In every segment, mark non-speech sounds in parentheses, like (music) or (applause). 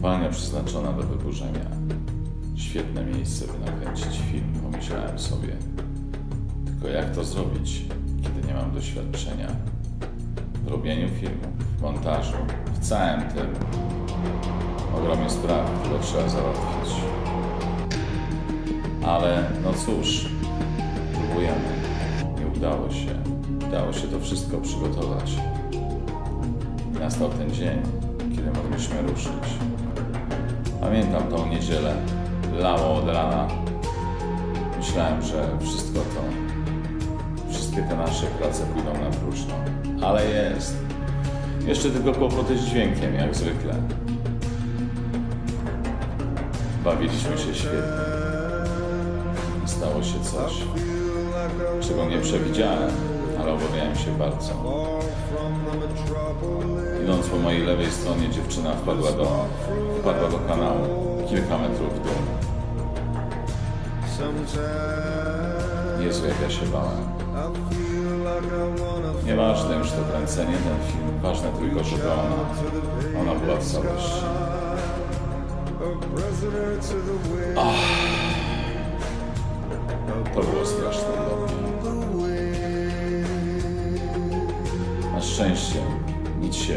Kopalnia przeznaczona do wyburzenia. Świetne miejsce, by nakręcić film, pomyślałem sobie. Tylko jak to zrobić, kiedy nie mam doświadczenia w robieniu filmu, w montażu, w całym tym ogromie spraw, które trzeba załatwić. Ale no cóż, próbujemy. Nie udało się. Udało się to wszystko przygotować. Nastał ten dzień, kiedy mogliśmy ruszyć. Pamiętam tą niedzielę. Lało od rana. Myślałem, że wszystko to, wszystkie te nasze prace pójdą na próżno. Ale jest. Jeszcze tylko kłopoty z dźwiękiem, jak zwykle. Bawiliśmy się świetnie. Stało się coś, czego nie przewidziałem, ale obawiałem się bardzo. Idąc po mojej lewej stronie dziewczyna wpadła do, wpadła do kanału kilka metrów w dół. Jezu, jak ja się bałem. Nieważne już to kręcenie, ten film, ważne tylko, żeby ona, ona była w całości. To było straszne szczęście nic się,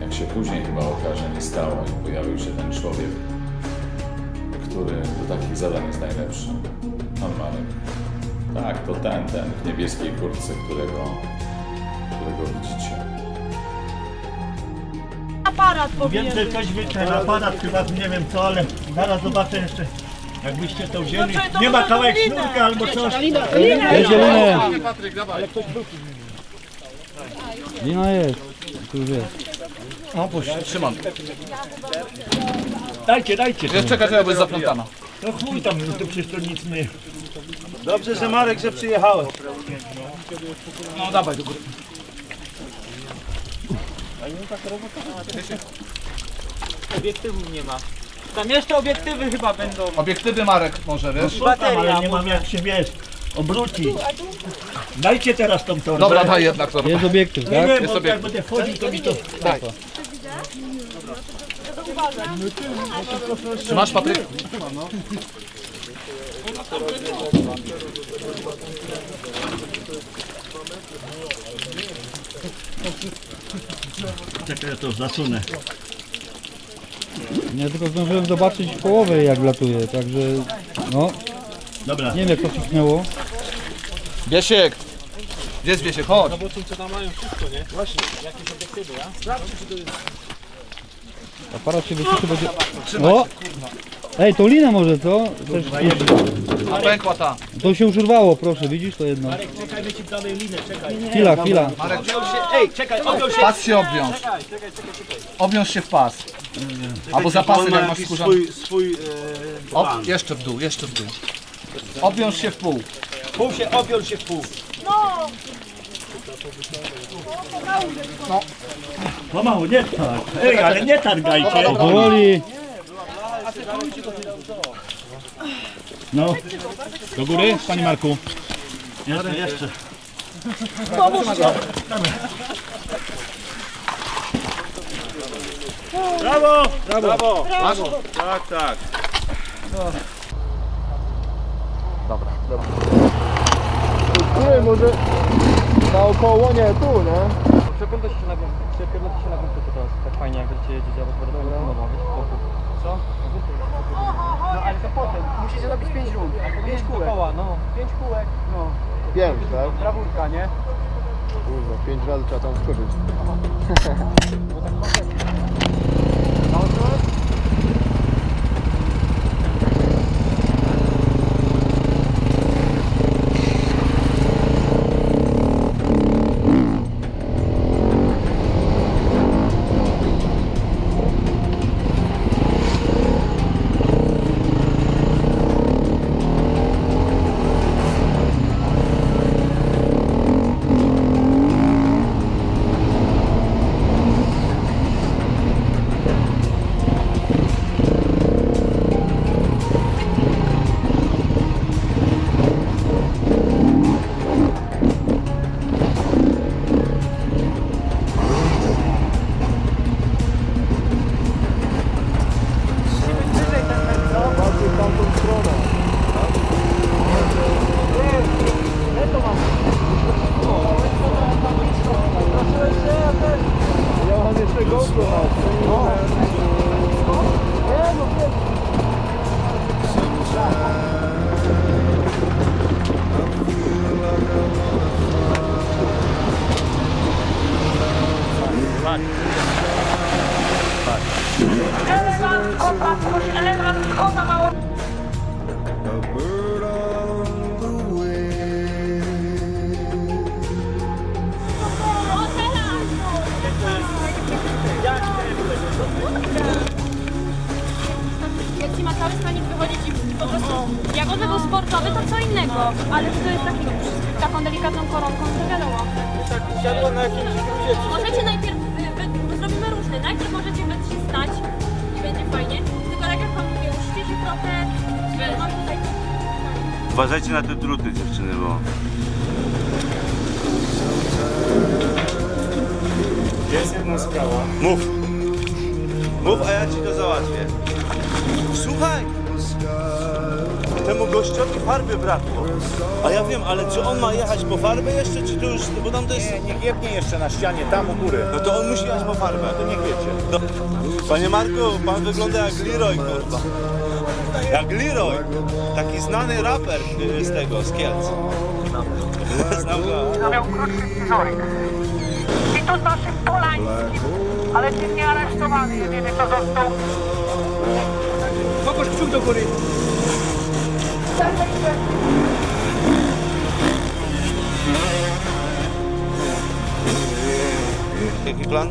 jak się później chyba okaże, nie stało i pojawił się ten człowiek, który do takich zadań jest najlepszy. Pan Marek. Tak, to ten, ten w niebieskiej kurtce, którego, którego widzicie. Aparat Wiem, powinien że coś wy ten aparat chyba nie wiem co, ale zaraz zobaczę jeszcze. Jakbyście to wzięli. No Nie ma kawałek linę. sznurka albo coś. Zielone. Lina jest. Tu już jest. Trzymam. Dajcie, dajcie. Jeszcze czekaj, czekaj, bo jest zaplątana. No chuj tam, no to przecież to nic nie. Dobrze, że Marek, że przyjechałeś. No dawaj do góry. Obiektywów nie ma. Tam jeszcze obiektywy chyba będą. Obiektywy Marek może, wiesz? Bateria, ale nie mam jak się wiesz. Obrócić. Dajcie teraz tą torbę. Dobra, daj jednak to. Jest obiektyw, Nie tak? wiem, Jest bo jak obiektyw. będę wchodził, to mi to... Daj. Trzymasz Patryk? Czekaj, ja to zasunę. Nie, tylko zdążyłem zobaczyć połowę jak latuje, także no, Dobra. nie wiem jak to ciśnęło. Biesiek! Gdzie jest Biesiek? Chodź. Aparat się wyciszył będzie... O! Ej, to linę może, co? Też, A pękła ta. to się już urwało, proszę, widzisz to jedno? Czekaj, my ci dalej linę, czekaj. Chwila, chwila. Marek, Ej, czekaj, objął się. pas się obwiąż. Obwiąż się w pas. Albo za pasem, jak masz skórzany. swój, swój e, O, jeszcze w dół, jeszcze w dół. Obwiąż się w pół. pół się, objął się w pół. No. Pomału, nie tak. Ej, ale nie targajcie. Powoli. No. Do góry, panie Marku. Jeszcze, jeszcze. Brawo! Brawo! Brawo! Tak, tak. Nie, może naokoło, nie, tu, nie? Przepiętać się na górę, przepiętać się na górę to teraz, tak fajnie jak będziecie jeździć, filmował, wiesz, wokół. Co? No ale to potem, musicie zrobić 5 rund, 5 kółek. Koła, no. 5 kółek, no. Pięć, tak? Brawurka, nie? Kurwa, pięć razy trzeba tam skoczyć. (laughs) taką delikatną koronką, to wiadomo. Tak, siadło na jakimś gruzie. Możecie najpierw, y, wy, zrobimy różny. Najpierw możecie wy się stać i będzie fajnie. Tylko tak jak wam mówię, uczcie się trochę. Mam tutaj... Uważajcie na te druty dziewczyny, bo... Jest jedna sprawa. Mów! Mów, a ja ci to załatwię. Słuchaj! Temu gościowi farby brakło. A ja wiem, ale czy on ma jechać po farbę jeszcze, czy to już... Bo tam to jest... Nie, niech jebnie jeszcze na ścianie, tam u góry. No to on musi jechać po farbę. To niech wiecie. No. Panie Marku, pan wygląda jak Leroy, kurwa. Jak Leroy. Taki znany raper y, z tego, z Kielc. Znam go. miał krótki scyzoryk. I to z naszym Polańskim, ale dziwnie aresztowany. Jedyny co został. Kogoś kciuk do góry. Jaki plan?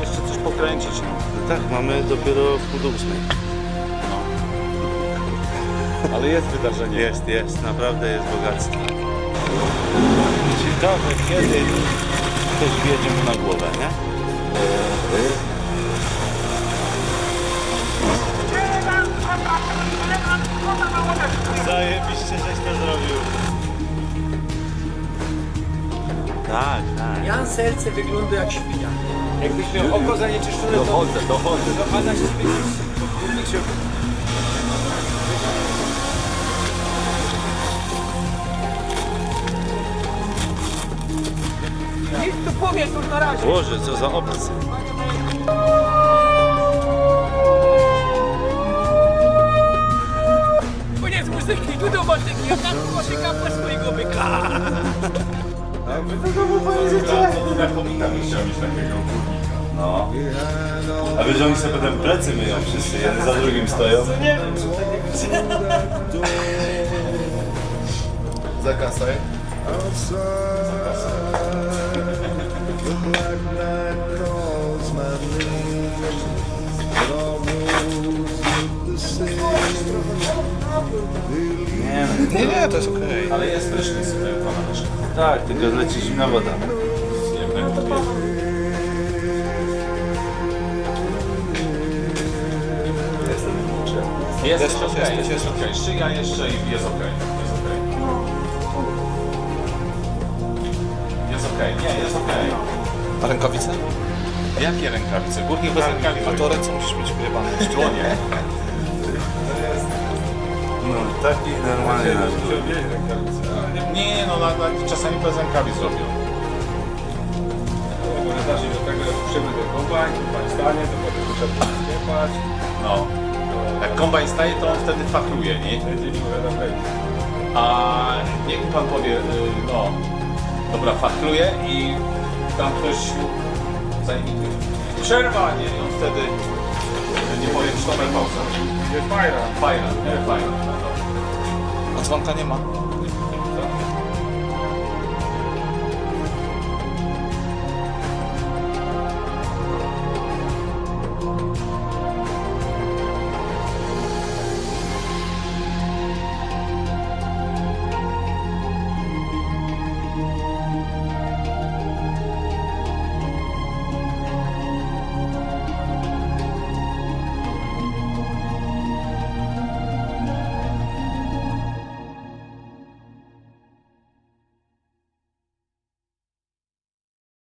Jeszcze coś pokręcić. No tak, mamy dopiero w pół do ósmej. Ale jest wydarzenie. Jest, jest, naprawdę jest bogactwo. Ciekawe, kiedy ktoś wjedzie mu na głowę, nie? Zajebiście żeś to zrobił. Tak, tak. Jan serce wygląda jak świnia. Jakbyś miał oko zanieczyszczone, to... Dochodzę, dochodzę. A na ciebie górnik się... Nic tu już na razie. Boże, co za obcy. Że oni sobie potem plecy myją wszyscy, jeden za drugim stoją. Zakasaj. Nie, nie, to jest okej. Ale jest prysznic panamasz. Tak, tylko leci zimna woda. Jest, jest, okej, jest, jest okej. Szyja jeszcze i jest okej. Jest okej. Jest okej, nie, jest okej. A rękawice? Jakie rękawice? Górnik bez rękawic. A to ręce musisz mieć ujebane. Dłonie. (laughs) No, taki normalnie nasz Nie, nie, no na, na, czasami bez rękawic robią. Zacząć od tego, że przyjdę do kombajn, kombajn stanie, to potem muszę sklepać. No. Jak kombajn staje, to on wtedy fachluje, nie? A niech pan powie, y, no, dobra, fachluje i tam ktoś zaimituje. Przerwa, nie? I on wtedy, nie powiem, stopę pauza. Fajna. Fajna, nie, fajna. A dzwonka nie ma.